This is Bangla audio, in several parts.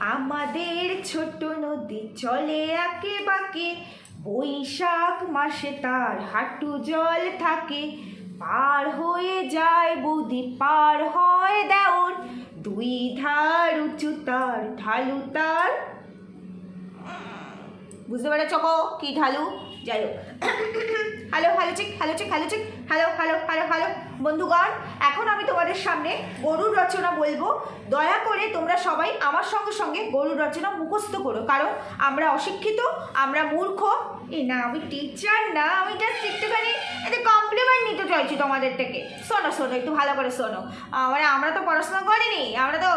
আমাদের ছোট নদী চলে আঁকে বাঁকে, বৈশাখ মাসে তার হাঁটু জল থাকে। পার হয়ে যায় বৌদি, পার হয় দেওর। দুই ধার উঁচু তার, ঢালু তার। বুঝতে পেরেছ কি ঢালু? যাই হোক। Hello hello check hello check hello check hello hello hello hello বন্ধুগণ, এখন আমি তোমাদের সামনে গরুর রচনা বলব। দয়া করে তোমরা সবাই আমার সঙ্গে সঙ্গে গরুর রচনা মুখস্থ করো। কারণ আমরা অশিক্ষিত, আমরা মূর্খ। এ না, আমি টিচার না, আমি জাস্ট একটুখানি এতে কমপ্লিমেন্ট নিতে চাইছি তোমাদের থেকে। শোনো শোনো, একটু ভালো করে শোনো। মানে আমরা তো পড়াশোনা করিনি, আমরা তো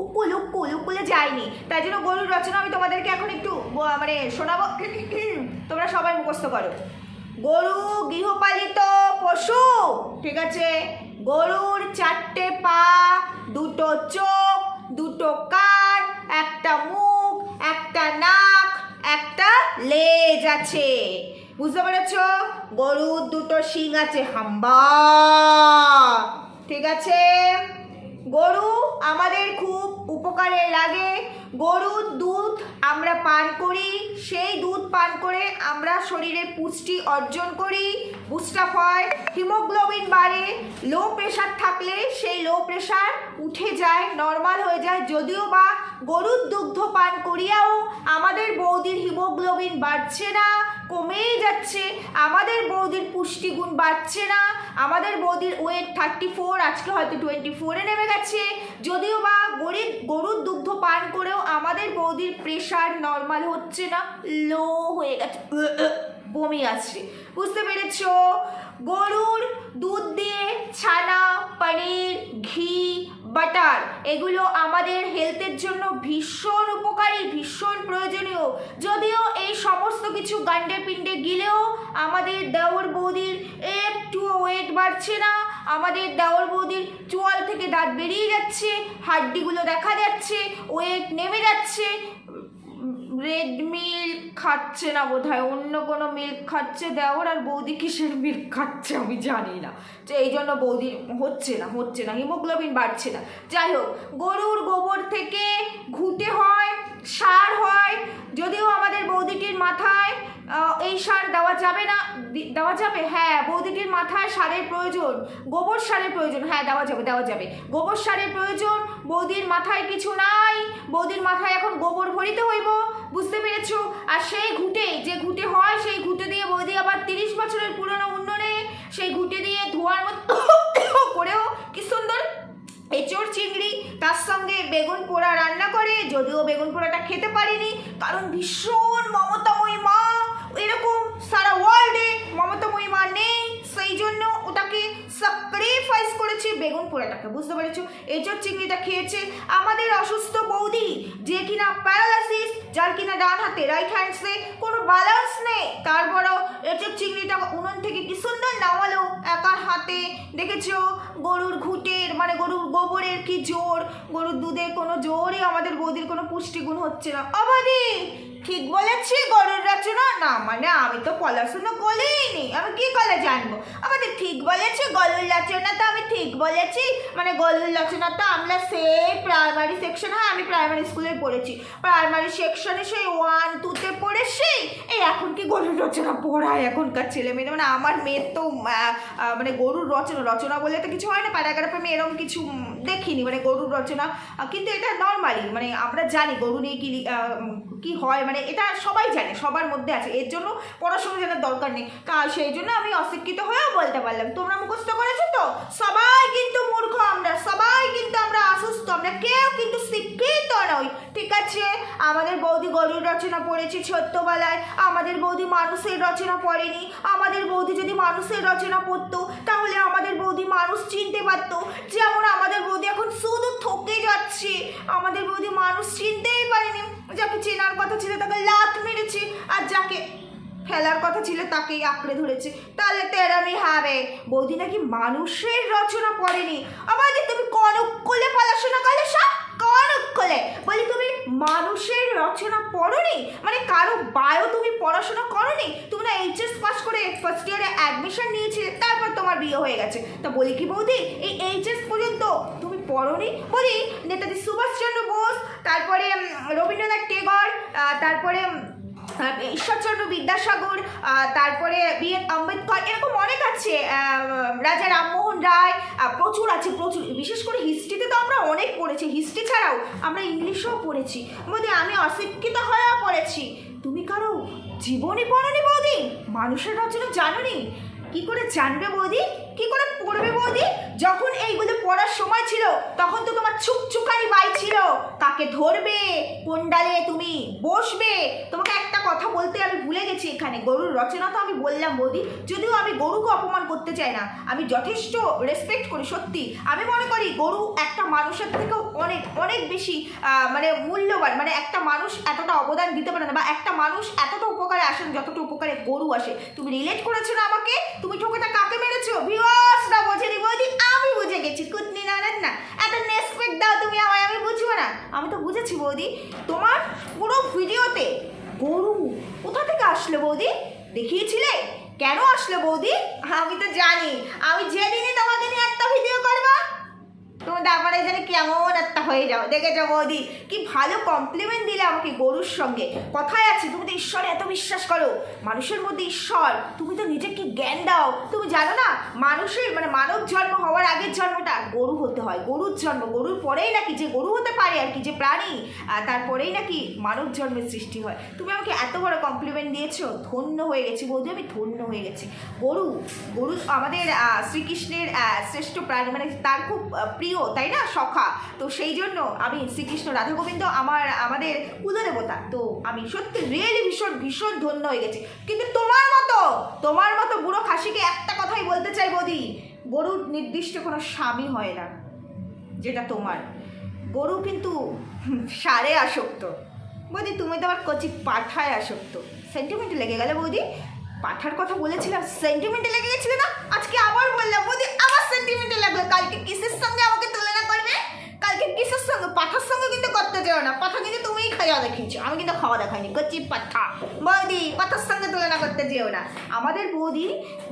উকুল উকুল, উকুলে যাইনি। তাই জন্য গরুর রচনা আমি তোমাদেরকে এখন একটু মানে শোনাবো। তোমরা সবাই মুখস্থ করো। গরু গৃহপালিত পশু, ঠিক আছে? গরুর চারটে পা, দুটো চোখ, দুটো কান, একটা মুখ, একটা নাক, একটা লেজ আছে। বুঝতে পেরেছ? গরুর দুটো শিং আছে, হাম্বা। ঠিক আছে? গরু আমাদের খুব উপকারে লাগে। গরুর দুধ আমরা পান করি, সেই দুধ পান করে আমরা শরীরে পুষ্টি অর্জন করি। বুস্টাপ হয়, হিমোগ্লোবিন বাড়ে, লো প্রেশার থাকলে সেই লো প্রেশার উঠে যায়, নর্মাল হয়ে যায়। যদিও বা গরুর দুগ্ধ পান করিয়াও আমাদের বৌদির হিমোগ্লোবিন বাড়ছে না কমেই যাচ্ছে। আমাদের বৌদির পুষ্টিগুণ বাড়ছে না। আমাদের বৌদির ওয়েট থার্টি ফোর আজকে হয়তো টোয়েন্টি ফোরে নেমে গেছে। যদিও বা গরিব, গরুর দুগ্ধ পান করেও আমাদের বৌদির প্রেশার নর্মাল হচ্ছে না লো হয়ে গেছে। বমি আসছে। বুঝতে পেরেছ? গরুর দুধ দিয়ে ছানা, পনির, ঘি, বাটার, এগুলো আমাদের হেলথের জন্য ভীষণ উপকারী, ভীষণ প্রয়োজনীয়। যদিও সমস্ত কিছু গান্ডে পিণ্ডে গিলেও আমাদের দেওর বৌদির একটুও ওয়েট বাড়ছে না। আমাদের দেওর বৌদির চোয়াল থেকে দাঁত বেরিয়ে যাচ্ছে, হাড্ডিগুলো দেখা যাচ্ছে ওয়েট নেমে যাচ্ছে। রেড মিল্ক খাচ্ছে না বোধ হয় অন্য কোনো মিল্ক খাচ্ছে দেওয়ার আর বৌদি কিসের মিল্ক খাচ্ছে আমি জানি না। যে এই জন্য বৌদি হচ্ছে না হচ্ছে না, হিমোগ্লোবিন বাড়ছে না। যাই হোক, গরুর গোবর থেকে ঘুটে হয়, সার হয়, যদিও আমাদের বৌদিটির মাথায় এই সার দেওয়া যাবে না? দেওয়া যাবে? হ্যাঁ বৌদিটির মাথায় সারের প্রয়োজন। গোবর সারের প্রয়োজন। হ্যাঁ দেওয়া যাবে দেওয়া যাবে। গোবর সারের প্রয়োজন, বৌদির মাথায় কিছু নাই। বৌদির মাথায় এখন গোবর ভরিতে হইব, বুঝতে পেরেছ? আর সেই ঘুটে, যে ঘুটে হয়, সেই ঘুটে দিয়ে বৌদি আবার তিরিশ বছরের পুরনো উন্নয়নে সেই ঘুটে দিয়ে ধোয়ার মতো করেও কি সুন্দর এঁচড়, চিংড়ি, তার সঙ্গে বেগুন পোড়া রান্না করে। যদিও বেগুন পোড়াটা খেতে পারিনি, কারণ ভীষণ মমতাময়ী মা। এরকম সারা ওয়ার্ল্ডে মমতা মহিমা নেই সেই জন্য ওটাকে স্যাক্রিফাইস করেছে বেগুন পোড়াটাকে বুঝতে পেরেছ? এঁচড় চিংড়িটা খেয়েছে আমাদের অসুস্থ বৌদি, যে কিনা প্যারালাইসিস যার কিনা ডান হাতে রাইট হ্যান্ডসে কোনো ব্যালেন্স নেই, তারপরও এঁচড় চিংড়িটা উনুন থেকে কি সুন্দর নামালো একার হাতে, দেখেছ? গরুর ঘুটের মানে গোবরের কি জোর? গরুর দুধের কোনো জোরই আমাদের বৌদির কোনো পুষ্টিগুণ হচ্ছে না। অবাদি ঠিক বলেছি, গরুর রচনা? না মানে আমি তো পড়াশোনা করিনি। আমি কি করে জানব? আমাদের ঠিক বলেছি, গরুর রচনা তো আমি ঠিক বলেছি। মানে গরুর রচনা তো আমরা সেই প্রাইমারি সেকশন হ্যাঁ আমি প্রাইমারি স্কুলে পড়েছি। প্রাইমারি সেকশনে সেই ওয়ান টুতে পড়েছি। এই এখন কি গরুর রচনা পড়ায় এখনকার ছেলে মেয়ে মানে আমার মেয়ের তো মানে গরুর রচনা রচনা বলে তো কিছু হয় না। প্যারাগ্রাফে আমি এরকম কিছু দেখিনি মানে গরুর রচনা কিন্তু এটা নর্মালি মানে আমরা জানি গরু নিয়ে কি কি হয় মানে এটা সবাই জানে, সবার মধ্যে আছে। এর জন্য পড়াশোনা জানার দরকার নেই। তা সেই জন্য আমি অশিক্ষিত হয়েও বলতে পারলাম। তোমরা মুখস্থ করেছ তো? সবাই কিন্তু মূর্খ আমরা, সবাই কিন্তু আমরা অসুস্থ, আমরা কেউ কিন্তু শিক্ষিত নই। ঠিক আছে? আমাদের বৌদি গরুর রচনা পড়েছি ছোট্টবেলায়, আমাদের বৌদি মানুষের রচনা পড়েনি। আমাদের বৌদি যদি মানুষের রচনা পড়তো, তাহলে আমাদের বৌদি মানুষ চিনতে পারতো। যেমন আমাদের বৌদি, এখন শুধু থকে যাচ্ছে। আমাদের বৌদি মানুষ চিনতেই পারেনি। যাকে চেনার কথা ছিল তাকে লাত মেরেছে, আর যাকে ফেলার কথা ছিল তাকেই আঁকড়ে ধরেছে। তাহলে তেরামি হবে বৌদি নাকি মানুষের রচনা পড়েনি। যে তুমি কনক কোলে পড়াশোনা করলে সব কনক কোলে? বলি তুমি মানুষের রচনা পড়নি? মানে কারও বায়ো তুমি পড়াশোনা করনি? তুমি না এইচএস পাস করে ফার্স্ট ইয়ারে অ্যাডমিশন নিয়েছিলে, তারপর তোমার বিয়ে হয়ে গেছে। তা বলি কি বৌদি, এই এইচএস পর্যন্ত তুমি পড়নি? বলি, নেতাজি সুভাষচন্দ্র বোস, তারপরে রবীন্দ্রনাথ টেগর তারপরে ঈশ্বরচন্দ্র বিদ্যাসাগর তারপরে বি এন আম্বেদকর, এরকম অনেক আছে রাজা রামমোহন রায় প্রচুর আছে, প্রচুর। বিশেষ করে হিস্ট্রিতে তো আমরা অনেক পড়েছি। হিস্ট্রি ছাড়াও আমরা ইংলিশও পড়েছি। বৌদি আমি অশিক্ষিত হয়েও পড়েছি। তুমি কারও জীবনী পড়নি বৌদি? মানুষের রচনা জানোনি? কি করে জানবে বৌদি? কি করে পড়বে বৌদি? যখন ছিল, তখন তো তোমার ছুকছুকানি বাই ছিল। কাকে ধরবে, কোন ডালে তুমি বসবে? তোমাকে একটা কথা বলতে আমি ভুলে গেছি এখানে। গরুর রচনা তো আমি বললাম, বৌদি। যদিও আমি গরুকে অপমান করতে চাই না, আমি যথেষ্ট রেসপেক্ট করি, সত্যি। আমি মনে করি গরু একটা মানুষের থেকেও অনেক অনেক বেশি মানে মূল্যবান। মানে একটা মানুষ এতটা অবদান দিতে পারে না, বা একটা মানুষ এতটা উপকারে আসেন যতটা উপকারে গরু আসে। তুমি রিলেট করেছ না আমাকে? তুমি ঠোকাটা কাকে মেরেছো? না বোঝেনি বৌদি? আমি বুঝে গেছি। কুতনি নানান না। এত রেসপেক্ট দাও তুমি আমায়, আমি বুঝব না। আমি তো বুঝেছি বৌদি, তোমার পুরো ভিডিওতে গরু কোথা থেকে আসলো বৌদি? দেখিয়েছিলে? কেন আসলো বৌদি? আমি তো জানি, আমি যেদিনই তোমাকে নিয়ে একটা ভিডিও তুমি তারপরে যেন কেমন একটা হয়ে যাও। দেখেছ বৌদি? কি ভালো কমপ্লিমেন্ট দিলে আমাকে গরুর সঙ্গে। কথায় আছে তুমি তো ঈশ্বরে এত বিশ্বাস করো। মানুষের মধ্যে ঈশ্বর তুমি তো নিজেকে জ্ঞান দাও। তুমি জানো না মানুষের মানে মানব জন্ম হওয়ার আগের জন্মটা গরু হতে হয় গরুর জন্ম। গরুর পরেই নাকি যে গরু হতে পারে আর কি যে প্রাণী তারপরেই নাকি মানব জন্মের সৃষ্টি হয়। তুমি আমাকে এত বড় কমপ্লিমেন্ট দিয়েছ ধন্য হয়ে গেছি বৌদি আমি ধন্য হয়ে গেছি। গরু গরু আমাদের শ্রীকৃষ্ণের শ্রেষ্ঠ প্রাণী মানে তার খুব আহ, প্রিয়, তাই না, সখা? তো সেই জন্য আমি শ্রীকৃষ্ণ রাধা গোবিন্দ আমার, আমাদের কুলদেবতা তো আমি সত্যি রিয়েলি ভীষণ ভীষণ ধন্য হয়ে গেছি। কিন্তু তোমার মতো তোমার মতো বুড়ো খাসিকে একটা কথাই বলতে চাই বৌদি, গরুর নির্দিষ্ট কোনো স্বামী হয় না, যেটা তোমার। গরু কিন্তু সারে আসক্ত। বৌদি, তুমি তো আমার কচি পাঠায় আসক্ত। সেন্টিমেন্ট লেগে গেলে বৌদি। পাঠার কথা বলেছিলাম সেন্টিমেন্টে লেগে গেছিলে না? আজকে আবার বললাম, বৌদি, আবার সেন্টিমেন্টে লাগল। কালকে কিসের সঙ্গে আমাকে করবে কালকে কিসের সঙ্গে, পাঠার সঙ্গে কিন্তু করতে চাও না। পাঠা কিন্তু তুমিই খাওয়া দেখিয়েছো। আমি কিন্তু খাওয়া দেখাইনি। কচি পাঠা? বৌদি, পাঠার সঙ্গে তুলনা করতে যেও না। আমাদের বৌদি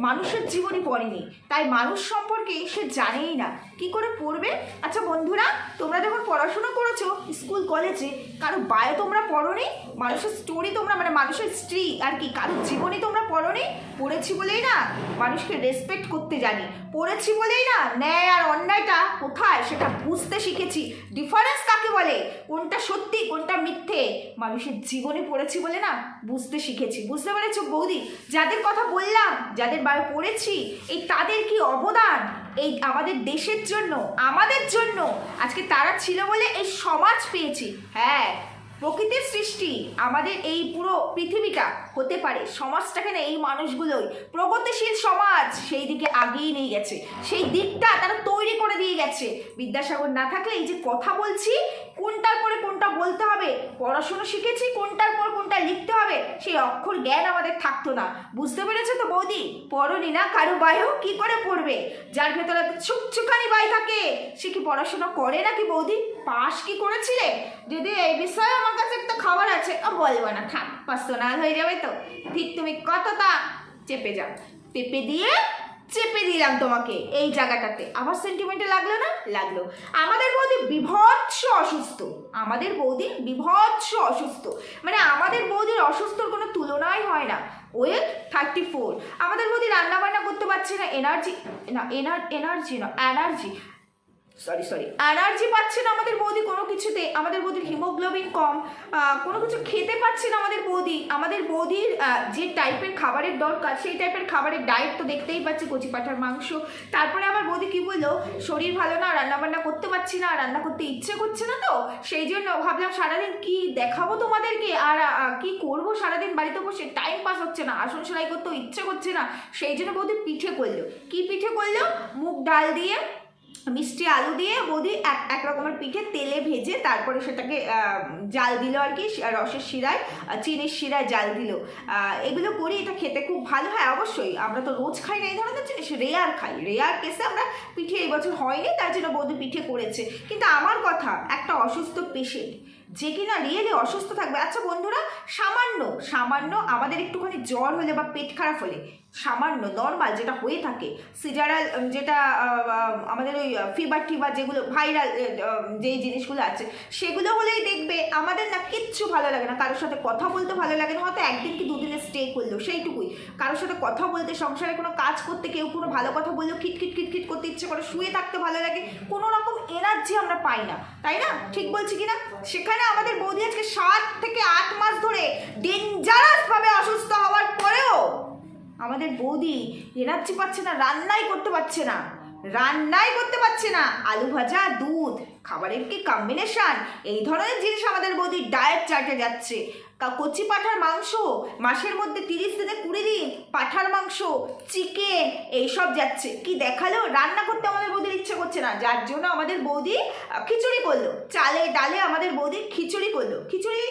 মানুষের জীবনই পড়েনি। তাই মানুষ সম্পর্কে সে জানেই না। কি করে পড়বে? আচ্ছা বন্ধুরা, তোমরা যখন পড়াশোনা করেছ, স্কুল, কলেজে, কারও বায়ো তোমরা পড়োনি? মানুষের স্টোরি তোমরা মানে মানুষের স্ত্রী আর কি, কারোর জীবনী তোমরা পড়োনি? পড়েছি বলেই না, মানুষকে রেসপেক্ট করতে জানি। পড়েছি বলেই না, ন্যায় আর অন্যায়টা কোথায়? সেটা বুঝতে শিখেছি। ডিফারেন্স কাকে বলে? কোনটা সত্যি, কোনটা মিথ্যে? মানুষের জীবনে পড়েছি বলে না বুঝতে শিখেছি। বুঝতে পেরেছ বৌদি? যাদের কথা বললাম, যাদের বায়ু পড়েছি, এই তাদের কি অবদান? এই আমাদের দেশের জন্য, আমাদের জন্য। আজকে তারা ছিল বলে এই সমাজ পেয়েছি। হ্যাঁ প্রকৃতির সৃষ্টি আমাদের এই পুরো পৃথিবীটা হতে পারে। সমাজটাকে না এই মানুষগুলোই। প্রগতিশীল সমাজ সেই দিকে আগিয়ে নিয়ে গেছে। সেই দিকটা তারা তৈরি করে দিয়ে গেছে। বিদ্যাসাগর না থাকলে এই যে কথা বলছি কোনটার পরে কোনটা বলতে হবে? পড়াশুনো শিখেছি, কোনটার পর কোনটা লিখতে হবে? সেই অক্ষর জ্ঞান আমাদের থাকতো না। বুঝতে পেরেছ তো বৌদি? পড়নি না? কারও বায়ু কি করে পড়বে? যার ভেতরে ছুকছুকানি বাই থাকে, সে কি পড়াশোনা করে নাকি বৌদি? পাস কি করেছিলে? যদি এই বিষয়ে আমার কাছে একটা খবর আছে বলব না, থাক পার্সোনাল হয়ে যাবে তো। ঠিক তুমি কতটা চেপে যাও। চেপে দিয়ে চেপে দিলাম তোমাকে এই জায়গাটাতে। আবার সেন্টিমেন্টে লাগল না? লাগল। আমাদের বৌদি বিভৎস অসুস্থ। আমাদের বৌদি বিভৎস অসুস্থ। মানে আমাদের বৌদির অসুস্থর কোনো তুলনাই হয় না। ওয়েট থার্টি ফোর আমাদের বৌদি রান্না বান্না করতে পারছে না। এনার্জি না এনার এনার্জি না এনার্জি সরি সরি এনার্জি পাচ্ছে না আমাদের বৌদি কোনো কিছুতে, আমাদের বৌদির হিমোগ্লোবিন কম কোনো কিছু খেতে পাচ্ছে না আমাদের বৌদি, আমাদের বৌদির যে টাইপের খাবারের দরকার, সেই টাইপের খাবারের ডায়েট তো দেখতেই পাচ্ছি, কচি পাঠার মাংস। তারপরে আমার বৌদি কি বলল? শরীর ভালো না রান্না বান্না করতে পারছি না, রান্না করতে ইচ্ছে করছে না তো? সেই জন্য ভাবলাম সারাদিন কি দেখাবো তোমাদেরকে? আর কি করব সারাদিন? বাড়িতে বসে টাইম পাস হচ্ছে না, আসন সেলাই করতেও ইচ্ছে করছে না। সেই জন্য বৌদি পিঠে করল। কি পিঠে করল? মুগ ডাল দিয়ে মিষ্টি আলু দিয়ে বৌদি এক এক রকমের পিঠে তেলে ভেজে তারপরে সেটাকে জাল দিল আর কি রসের শিরায় চিনির শিরায় জাল দিল। এগুলো করি, এটা খেতে খুব ভালো হয় অবশ্যই। আমরা তো রোজ খাই না, এই ধরনের জিনিস, রেয়ার খাই। রেয়ার কেসে আমরা পিঠে এই বছর হয়নি, তার জন্য বৌদি পিঠে করেছে। কিন্তু আমার কথা, একটা অসুস্থ পেশেন্ট, যে কিনা রিয়েলি অসুস্থ থাকবে। আচ্ছা বন্ধুরা, সামান্য সামান্য আমাদের একটুখানি জ্বর হলে বা পেট খারাপ হলে সামান্য নর্মাল যেটা হয়ে থাকে, সিজারাল যেটা আমাদের ওই ফিভার টিভার যেগুলো ভাইরাল যেই জিনিসগুলো আছে, সেগুলো হলেই দেখবে, আমাদের না কিচ্ছু ভালো লাগে না, কারোর সাথে কথা বলতে ভালো লাগে না, হয়তো একদিন কি দুদিনে স্টে করল, সেইটুকুই। কারোর সাথে কথা বলতে, সংসারে কোনো কাজ করতে, কেউ কোনো ভালো কথা বললেও খিটখিট খিটখিট করতে ইচ্ছে করে, শুয়ে থাকতে ভালো লাগে, কোনো রকম এনার্জি আমরা পাই না, তাই না? ঠিক বলছি কি না সেখানে আমাদের বৌদি আজকে সাত থেকে আট মাস ধরে ডেঞ্জারাস ভাবে অসুস্থ হওয়ার পরেও আমাদের বৌদি এনার্জি পাচ্ছে না, রান্নাই করতে পারছে না। রান্নাই করতে পারছে না। আলু ভাজা, দুধ, খাবারের কি কম্বিনেশন এই ধরনের জিনিস আমাদের বৌদি ডায়েট চার্টে যাচ্ছে। কচি পাঠার মাংস, মাসের মধ্যে তিরিশ থেকে কুড়ি দিন, পাঠার মাংস, চিকেন, এইসব যাচ্ছে। কি দেখাল? রান্না করতে আমাদের বৌদির ইচ্ছে করছে না। যার জন্য আমাদের বৌদি খিচুড়ি করল। চালে ডালে আমাদের বৌদি খিচুড়ি করল। খিচুড়ি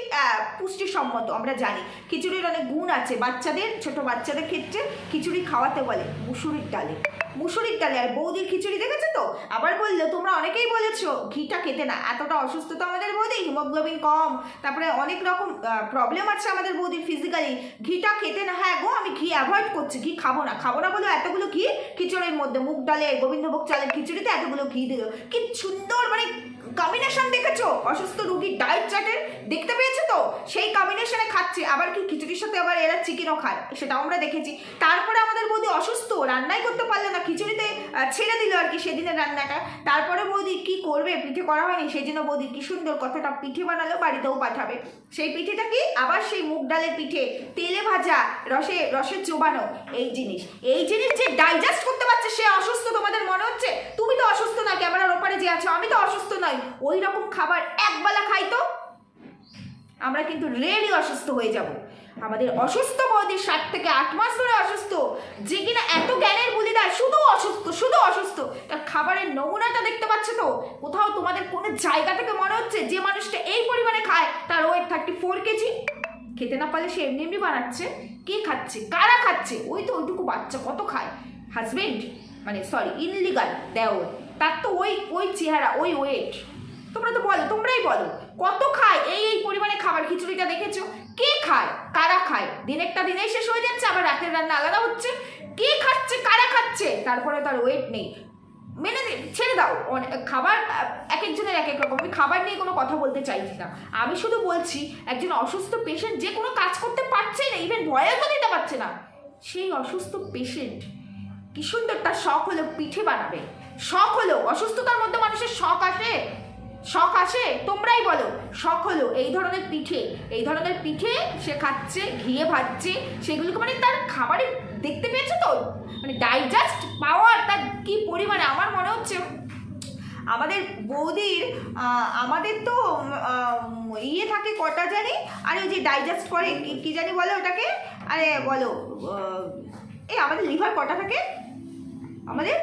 পুষ্টিসম্মত, আমরা জানি। খিচুড়ির অনেক গুণ আছে। বাচ্চাদের, ছোট বাচ্চাদের ক্ষেত্রে খিচুড়ি খাওয়াতে বলে মুসুরির ডালে। মুসুরির ডালে আর বৌদির খিচুড়ি দেখেছ তো? আবার বলল, তোমরা অনেকেই বলেছ ঘিটা খেতে না, এতটা অসুস্থ তো আমাদের বৌদি, হিমোগ্লোবিন কম। তারপরে অনেক রকম প্রবলেম আছে আমাদের বৌদির ফিজিক্যালি ঘিটা খেতে না হ্যাঁ গো, আমি ঘি অ্যাভয়েড করছি, ঘি খাব না খাব না বলে এতগুলো ঘি খিচুড়ির মধ্যে, মুগ ডালে, গোবিন্দভোগ চালের খিচুড়িতে এতগুলো ঘি দিল। কি সুন্দর মানে কম্বিনেশন দেখেছ? অসুস্থ রুগীর ডায়েট চার্টের দেখতে পেয়েছ তো? সেই কম্বিনেশনে খাচ্ছে। আবার কি খিচুড়ির সাথে আবার এরা চিকেনও খায়? সেটাও আমরা দেখেছি। তারপরে আমাদের বৌদি অসুস্থ, রান্নাই করতে পারল না। খিচুড়িতে ছেড়ে দিল আর কি সেদিনের রান্নাটা। তারপরে বৌদি কি করবে? পিঠে করা হয়নি, সেই জন্য বৌদি কি সুন্দর কথাটা পিঠে বানালো, বাড়িতেও পাঠাবে। সেই পিঠেটা কি? আবার সেই মুগ ডালের পিঠে, তেলে ভাজা, রসে রসে চোবানো, এই জিনিস। এই জিনিস যে ডাইজেস্ট করতে পারছে, সে অসুস্থ তোমাদের মনে হচ্ছে? তুমি তো অসুস্থ না ক্যামেরার ওপারে যে আছো, আমি তো অসুস্থ নই। ওই রকম খাবার একবেলা খাই তো? আমরা কিন্তু রেডি অসুস্থ হয়ে যাব। আমাদের অসুস্থ বৌদি সাত থেকে আট মাস ধরে অসুস্থ, যে কিনা এত জ্ঞানের বুলি দেয়, শুধু অসুস্থ শুধু অসুস্থ। তার খাবারের নমুনাটা দেখতে পাচ্ছ তো? কোথাও তোমাদের কোনো জায়গা থেকে মনে হচ্ছে যে মানুষটা এই পরিমাণে খায়? তার ওয়েট থার্টি ফোর কেজি। খেতে না পারলে সে এমনি এমনি বানাচ্ছে। কে খাচ্ছে? কারা খাচ্ছে? ওই তো ওইটুকু বাচ্চা কত খায়? হাজবেন্ড মানে সরি ইনলিগাল দেওর। তার তো ওই ওই চেহারা, ওই ওয়েট তোমরা তো বলো, তোমরাই বলো, কত খায়? এই এই পরিমাণে খাবার খিচুড়িটা দেখেছ? কে খায়? কারা খায়? দিনেরটা দিনেই শেষ হয়ে যাচ্ছে, আবার রাতের রান্না আলাদা হচ্ছে। কে খাচ্ছে? কারা খাচ্ছে? তারপরে তার ওয়েট নেই। মেনে ছেড়ে দাও। খাবার এক একজনের এক এক রকম। আমি খাবার নিয়ে কোনো কথা বলতে চাইছি না। আমি শুধু বলছি, একজন অসুস্থ পেশেন্ট যে কোনো কাজ করতে পারছে না ইভেন ভয়েও তো দিতে পারছে না। সেই অসুস্থ পেশেন্ট কি সুন্দর তার শখ হলো পিঠে বানাবে। শখ হলো, অসুস্থতার মধ্যে মানুষের শখ আসে। শখ আসে তোমরাই বলো। শখ হলো এই ধরনের পিঠে। এই ধরনের পিঠে সে খাচ্ছে ঘিয়ে ভাজছে। সেগুলোকে মানে তার খাবারে দেখতে পেয়েছ তো? মানে ডাইজেস্ট পাওয়ার তার কি পরিমাণে? আমার মনে হচ্ছে আমাদের বৌদির আমাদের তো ইয়ে থাকে কটা জানি? আর ওই যে ডাইজেস্ট করে কি- জানি বলো ওটাকে? আরে বলো এই আমাদের লিভার কটা থাকে? আমাদের?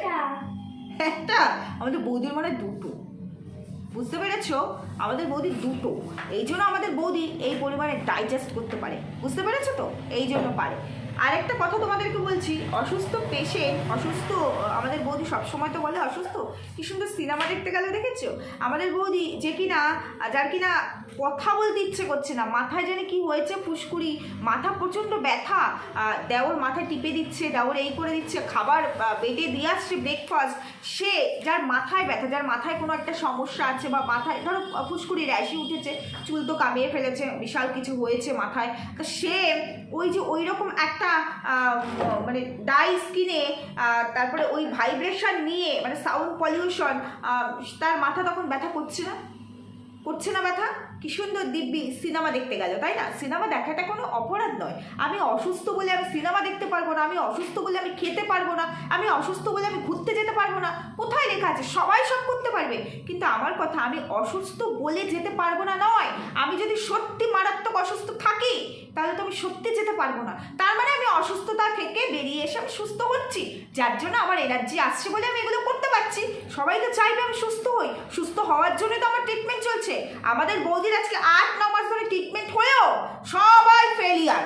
একটা। আমাদের বৌদির মানে দুটো। বুঝতে পেরেছ? আমাদের বৌদি দুটো। এই জন্য আমাদের বৌদি এই পরিমাণে ডাইজেস্ট করতে পারে। বুঝতে পেরেছ তো? এই জন্য পারে। আরেকটা কথা তোমাদেরকে বলছি, অসুস্থ পেশেন্ট অসুস্থ, আমাদের বৌদি সবসময় তো বলে অসুস্থ, কি সুন্দর সিনেমা দেখতে গেলে দেখেছ? আমাদের বৌদি যে কিনা, যার কিনা কথা বলতে ইচ্ছে করছে না, মাথায় জানি কি হয়েছে ফুসকুড়ি, মাথা প্রচণ্ড ব্যথা দেওর মাথায় টিপে দিচ্ছে, দেওর এই করে দিচ্ছে, খাবার বেডে দিয়ে আসছে ব্রেকফাস্ট সে যার মাথায় ব্যথা, যার মাথায় কোনো একটা সমস্যা আছে বা মাথায়, ধরো ফুসকুড়ি র্যাশি উঠেছে, চুল তো কামিয়ে ফেলেছে, বিশাল কিছু হয়েছে মাথায়, তো সে ওই যে ওই রকম একটা মানে ডাই স্কিনে তারপরে ওই ভাইব্রেশন নিয়ে মানে সাউন্ড পলিউশন তার মাথা তখন ব্যথা করছে না? করছে না ব্যথা? কি সুন্দর দিব্যি সিনেমা দেখতে গেল, তাই না? সিনেমা দেখাটা কোনো অপরাধ নয়। আমি অসুস্থ বলে আমি সিনেমা দেখতে পারব না, আমি অসুস্থ বলে আমি খেতে পারব না, আমি অসুস্থ বলে আমি ঘুরতে যেতে পারব না। কোথায় লেখা আছে? সবাই সব করতে পারবে। কিন্তু আমার কথা, আমি অসুস্থ বলে যেতে পারব না নয়। আমি যদি সত্যি মারাত্মক অসুস্থ থাকি তাহলে তো আমি সত্যি যেতে পারব না। তার মানে আমি অসুস্থতা থেকে বেরিয়ে এসে আমি সুস্থ হচ্ছি। যার জন্য আমার এনার্জি আসছে বলে আমি এগুলো করতে পারছি। সবাই তো চাইবে আমি সুস্থ হই। সুস্থ হওয়ার জন্য তো আমার ট্রিটমেন্ট চলছে। আমাদের বৌদির আজকে আট, ন মাস ধরে ট্রিটমেন্ট হয়েও সবাই ফেলিয়ার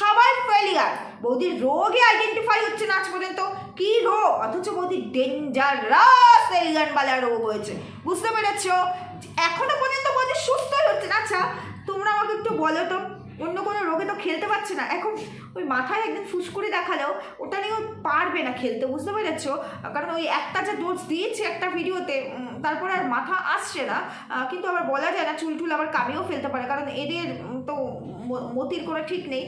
সবাই ফেলিয়ার বৌদির রোগে আইডেন্টিফাই হচ্ছে না আজ পর্যন্ত। কি রোগ? অথচ বৌদির ডেঞ্জারাস এলিগানবালা রোগ হয়েছে। বুঝতে পেরেছ? এখনও পর্যন্ত বৌদি সুস্থই হচ্ছে না। আচ্ছা তোমরা আমাকে একটু বলো তো। অন্য কোনো রোগে তো খেলতে পারছে না। এখন ওই মাথায় একদিন ফুসকুড়ি দেখালেও ওটা নিয়েও পারবে না খেলতে, বুঝতে পেরেছ? কারণ ওই একটা যে ডোজ দিয়েছে একটা ভিডিওতে তারপরে আর মাথা আসছে না। কিন্তু আবার বলা যায় না চুলটুল আবার কামিয়েও ফেলতে পারে, কারণ এদের তো মতির কোনো ঠিক নেই।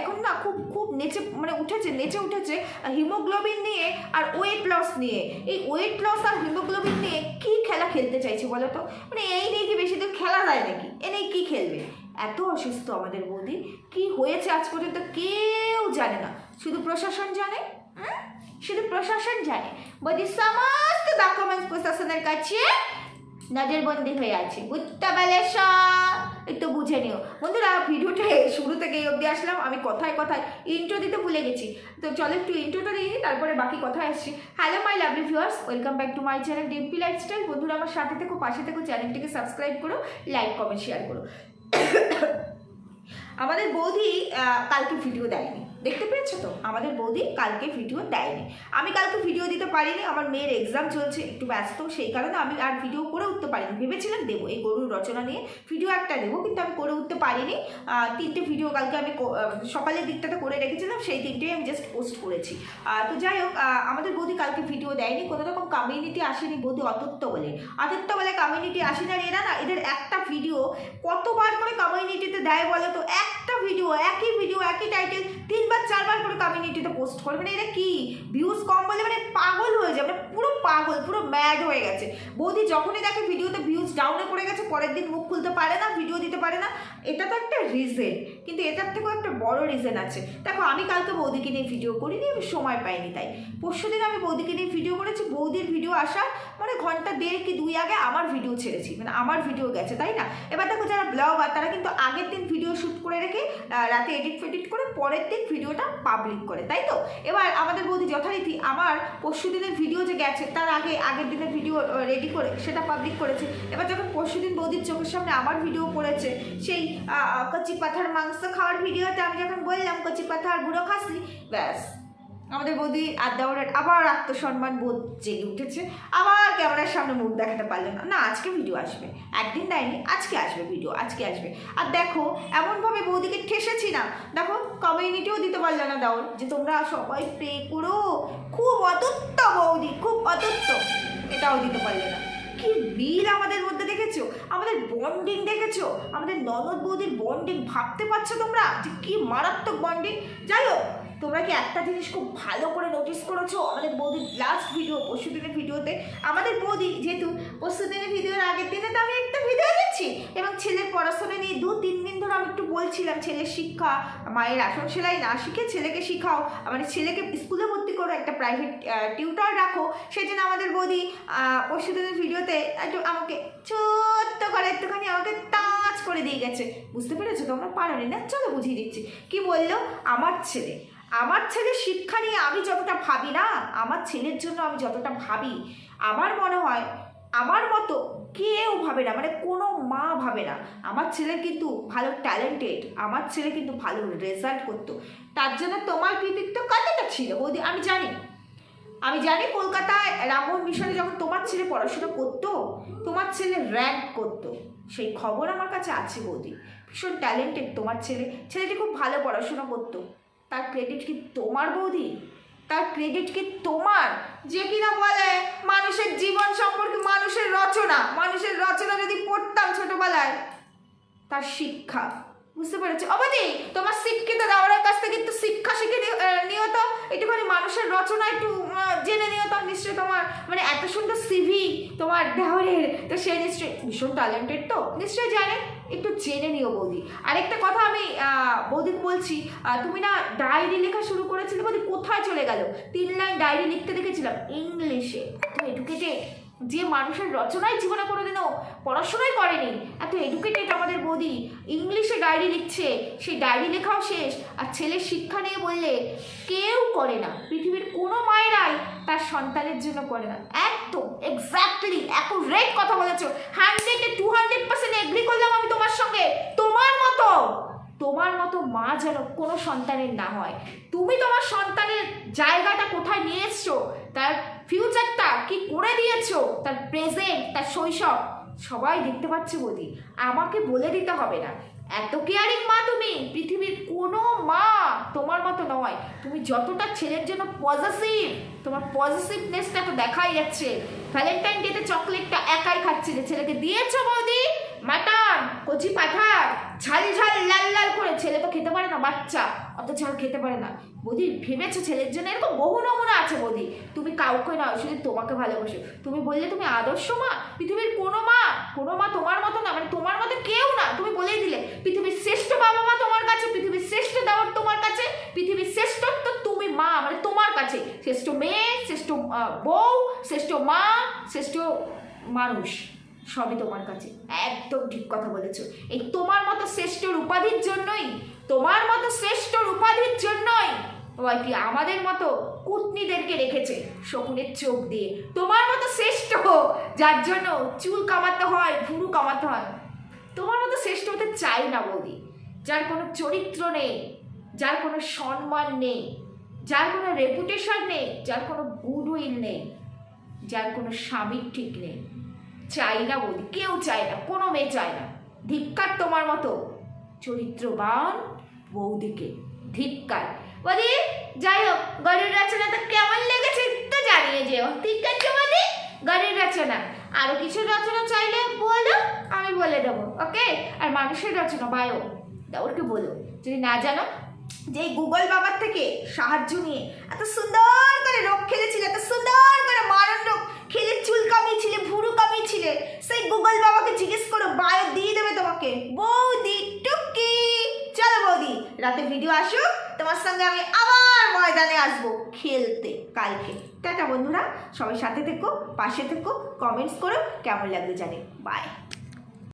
এখন না খুব খুব নেচে মানে উঠেছে, নেচে উঠেছে হিমোগ্লোবিন নিয়ে আর ওয়েট লস নিয়ে। এই ওয়েট লস আর হিমোগ্লোবিন নিয়ে কি খেলা খেলতে চাইছে বলো তো? মানে এই নিয়ে কি বেশি দিন খেলা যায় নাকি? এ নিয়ে কী খেলবে? এত অসুস্থ আমাদের বৌদি। কি হয়েছে আজ পর্যন্ত কেউ জানে না। শুধু প্রশাসন জানে? শুধু প্রশাসন জানে। বৌদি সমস্ত ডকুমেন্টস প্রশাসনের কাছে নজরবন্দি হয়ে আছে। বুঝতে পেরেছ? একটু বুঝে নিও। বন্ধুরা, ভিডিওটা শুরু থেকে এই অবধি আসলাম। আমি কথায় কথায় ইন্ট্রো দিতে ভুলে গেছি। তো চলো একটু ইন্ট্রোটা দিয়ে নিই তারপরে বাকি কথায় আসছি। Hello my lovely viewers welcome back to my channel Dimpy lifestyle বন্ধুরা, আমার সাথে থেকো, পাশে থেকো চ্যানেলটিকে সাবস্ক্রাইব করো লাইক কমেন্ট শেয়ার করো। আমাদের বৌদি কালকে ভিডিও দেয়নি। দেখতে পেয়েছ তো? আমাদের বৌদি কালকে ভিডিও দেয়নি। আমি কালকে ভিডিও দিতে পারিনি, আমার মেয়ের এক্সাম চলছে, একটু ব্যস্ত, সেই কারণে আমি আর ভিডিও করে উঠতে পারিনি। ভেবেছিলাম দেবো, এই গরুর রচনা নিয়ে ভিডিও একটা দেবো, কিন্তু আমি করে উঠতে পারিনি। তিনটে ভিডিও কালকে আমি সকালের দিকটাতে করে রেখেছিলাম, সেই তিনটেই আমি জাস্ট পোস্ট করেছি। তো যাই হোক আমাদের বৌদি কালকে ভিডিও দেয়নি, কোনো রকম কমিউনিটি আসেনি, বৌদি অতত্ব বলে। অতত্ব বলে কমিউনিটি আসেনি, আর এরা না, এদের একটা ভিডিও কতবার করে কমিউনিটিতে দেয় বলো তো? একটা ভিডিও একই ভিডিও একই টাইটেল তিনবার চারবার করে কমিউনিটিতে পোস্ট করে। মানে এটা কি? ভিউজ কম বলে মানে পাগল হয়ে যায়। মানে পুরো পাগল, পুরো ম্যাড হয়ে গেছে। বৌদি যখনই দেখে ভিডিওতে ভিউজ ডাউনে পড়ে গেছে, পরের দিন মুখ খুলতে পারে না ভিডিও দিতে পারে না। এটা তো একটা রিজন কিন্তু এটার থেকেও একটা বড় রিজন আছে। দেখো, আমি কালকে বৌদিকে নিয়ে ভিডিও করিনি, আমি সময় পাইনি তাই। পরশু দিন আমি বৌদিকে নিয়ে ভিডিও করেছি, বৌদির ভিডিও আসার মানে ঘণ্টা দেড় কি দুই আগে আমার ভিডিও ছেড়েছি। মানে আমার ভিডিও গেছে, তাই না? এবার দেখো, যারা ব্লগার তারা কিন্তু আগের দিন ভিডিও শ্যুট করে রেখে রাতে এডিট ফেডিট করে পরের দিন ভিডিওটা পাবলিক করে, তাই তো? এবার আমাদের বৌদি যথারীতি আমার পরশু দিনের ভিডিও যে গেছে, তার আগে, আগের দিনের ভিডিও রেডি করে, সেটা পাবলিক করেছে। এবার যখন পরশু দিন বৌদির চোখের সামনে আমার ভিডিও পড়েছে, সেই কচি পাথার মাংস খাওয়ার ভিডিওতে আমি যখন বললাম, কচি পাথার গুঁড়ো খাসি ব্যাস। আমাদের বৌদি আর দেওয়ারের আবার আত্মসম্মান বোধ জেগে উঠেছে। আবার ক্যামেরার সামনে মুখ দেখাতে পারল না। না, আজকে ভিডিও আসবে। একদিন দেয়নি, আজকে আসবে ভিডিও আজকে আসবে। আর দেখো, এমনভাবে বৌদিকে ঠেসেছি না। দেখো কমিউনিটিও দিতে পারল না দেওয়ার যে তোমরা সবাই প্রে করো। খুব অতুত্ত বৌদি, খুব অতুত্ত। এটাও দিতে পারলে না। কি মিল আমাদের মধ্যে দেখেছ? আমাদের বন্ডিং দেখেছ? আমাদের ননদ বৌদির বন্ডিং ভাবতে পারছ তোমরা? যে কি মারাত্মক বন্ডিং যাই হোক তোমরা কি একটা জিনিস খুব ভালো করে নোটিস করেছ? আমাদের বৌদির লাস্ট ভিডিও পরশু দিনের ভিডিওতে আমাদের বৌদি যেহেতু পরশু দিনের ভিডিওর আগের দিনে তো আমি একটা ভিডিও দিচ্ছি এবং ছেলের পড়াশোনা নিয়ে দু তিন দিন ধরে আমি একটু বলছিলাম, ছেলের শিক্ষা, মায়ের আসন সেলাই না শিখে ছেলেকে শিখাও। মানে ছেলেকে স্কুলে ভর্তি করো, একটা প্রাইভেট টিউটর রাখো। সেই জন্য আমাদের বৌদি পরশু দিনের ভিডিওতে একটু আমাকে ছোট্ট করে একটুখানি আমাকে টাচ করে দিয়ে গেছে। বুঝতে পেরেছ তোমরা? পারো না? চলো বুঝিয়ে দিচ্ছি। কি বলল? আমার ছেলে আমার ছেলের শিক্ষা নিয়ে আমি যতটা ভাবি না, আমার ছেলের জন্য আমি যতটা ভাবি, আমার মনে হয় আমার মতো কেউ ভাবে না মানে কোনো মা ভাবে না। আমার ছেলে কিন্তু ভালো ট্যালেন্টেড আমার ছেলে কিন্তু ভালো রেজাল্ট করতো। তার জন্য তোমার কৃতিত্ব কতটা ছিল? বৌদি, আমি জানি। আমি জানি কলকাতায় রামমোহন মিশনে যখন তোমার ছেলে পড়াশোনা করতো, তোমার ছেলে র্যাঙ্ক করতো। সেই খবর আমার কাছে আছে বৌদি। ভীষণ ট্যালেন্টেড তোমার ছেলে। ছেলেটি খুব ভালো পড়াশোনা করতো। তার ক্রেডিট কি তোমার বৌদি? তার ক্রেডিট কি তোমার? যে কিনা বলে, মানুষের জীবন সম্পর্কে মানুষের রচনা। মানুষের রচনা যদি পড়তাম ছোটবেলায়, তার শিক্ষা। বুঝতে পেরেছি। অবধি, তোমার শিক্ষিত দাওয়ারের কাছ থেকে একটু শিক্ষা শিখে নিও- তো। একটুখানি মানুষের রচনা একটু জেনে নিও তো। নিশ্চয়ই তোমার মানে এত সুন্দর সিভি তোমার দেওয়ারের, তো সে নিশ্চয়ই ভীষণ ট্যালেন্টেড তো। নিশ্চয়ই জানে, একটু জেনে নিও বৌদি। আরেকটা কথা আমি বৌদিকে বলছি তুমি না ডায়েরি লেখা শুরু করেছিলে বৌদি, কোথায় চলে গেল? তিন লাইন ডায়েরি লিখতে দেখেছিলাম ইংলিশে। এত এডুকেটেড যে মানুষের রচনায় জীবনে কোনোদিনও পড়াশোনাই করেনি, এত এডুকেটেড আমাদের বৌদি। ইংলিশে ডায়েরি লিখছে, সেই ডায়েরি লেখাও শেষ, আর ছেলের শিক্ষা নিয়ে বললে কেউ করে না। পৃথিবীর কোনো মায়েরাই তার সন্তানের জন্য করে না। একদম এক্স্যাক্টলি রেট কথা বলেছ। হান্ড্রেডে টু হান্ড্রেড পার্সেন্ট এগ্রি করলাম আমি তোমার সঙ্গে। তোমার মতো। তোমার মতো মা যেন কোনো সন্তানের না হয়। তুমি তোমার সন্তানের জায়গাটা কোথায় নিয়ে এসছো? তার ফিউচারটা কি করে দিয়েছ? তার প্রেজেন্ট তার শৈশব, সবাই দেখতে পাচ্ছে বৌদি। আমাকে বলে দিতে হবে না। এত কেয়ারিং মা তুমি। পৃথিবীর কোনো মা তোমার মতো নয়। তুমি যতটা ছেলের জন্য পজিটিভ তোমার পজিটিভনেসটা তো দেখাই যাচ্ছে। ভ্যালেন্টাইন ডেতে চকলেটটা একাই খাচ্ছিলে। ছেলেকে দিয়েছ বৌদি? মাটন কচি পাঠার ঝাল ঝাল, লাল লাল করে। ছেলে তো খেতে পারে না, বাচ্চা। অত ঝাল খেতে পারে না। বৌদি, ভেবেছো ছেলের জন্য এরকম বহু নমুনা আছে, বৌদি? তুমি কাউকে নয়, শুধু তোমাকে ভালোবাসো। তুমি বললে তুমি আদর্শ মা, পৃথিবীর কোনো মা কোনো মা তোমার মতো না মানে তোমার মতো কেউ না। তুমি বলেই দিলে, পৃথিবীর শ্রেষ্ঠ বাবা মা তোমার কাছে, পৃথিবীর শ্রেষ্ঠ দেওয়ার তোমার কাছে, পৃথিবীর শ্রেষ্ঠত্ব তুমি মা মানে তোমার কাছে। শ্রেষ্ঠ মেয়ে, শ্রেষ্ঠ বউ, শ্রেষ্ঠ মা, শ্রেষ্ঠ মানুষ। সবই তোমার কাছে। একদম ঠিক কথা বলেছ। এই তোমার মতো শ্রেষ্ঠর উপাধির জন্যই, তোমার মতো শ্রেষ্ঠর উপাধির জন্যই ওয়াইটি আমাদের মতো কুটনিদেরকে রেখেছে শকুনের চোখ দিয়ে। তোমার মতো শ্রেষ্ঠ, যার জন্য চুল কামাতে হয়, ভুরু কামাতে হয়। তোমার মতো শ্রেষ্ঠ হতে চাই না বৌদি। যার কোনো চরিত্র নেই, যার কোনো সম্মান নেই, যার কোনো রেপুটেশন নেই, যার কোনো গুডউইল নেই, যার কোনো স্বামীর ঠিক নেই। চাই না বৌদি, কেউ চায় না, কোনো মেয়ে চায় না। ধিক্কার তোমার মতো। চরিত্রবান বৌদিকে ধিক্কার। বৌদি যাই হোক গরিব রচনাটা কেমন লেগেছে তো জানিয়ে যেও। ঠিক আছে বৌদি? গরিব রচনা। আরও কিছু রচনা চাইলে বলো, আমি বলে দেবো, ওকে? আর মানুষের রচনা, বায়ো। ওরকে বলো। যদি না জানো, যে গুগল বাবার থেকে সাহায্য নিয়ে এত সুন্দর করে রোগ খেলেছিল, এত সুন্দর করে মারণ রোগ খেলে চুল কামিয়েছিলে ভুরু কামিয়েছিলে সেই গুগল বাবাকে জিজ্ঞেস করো, বায়ো দিয়ে দেবে তোমাকে। বৌদি, টুকি। চলো বৌদি, রাতে ভিডিও আসুক, তোমার সঙ্গে আমি আবার ময়দানে আসব খেলতে কালকে। টাটা বন্ধুরা, সবাই সাথে থেকো, পাশে থেকো কমেন্টস করো, কেমন লাগল জানে। বাই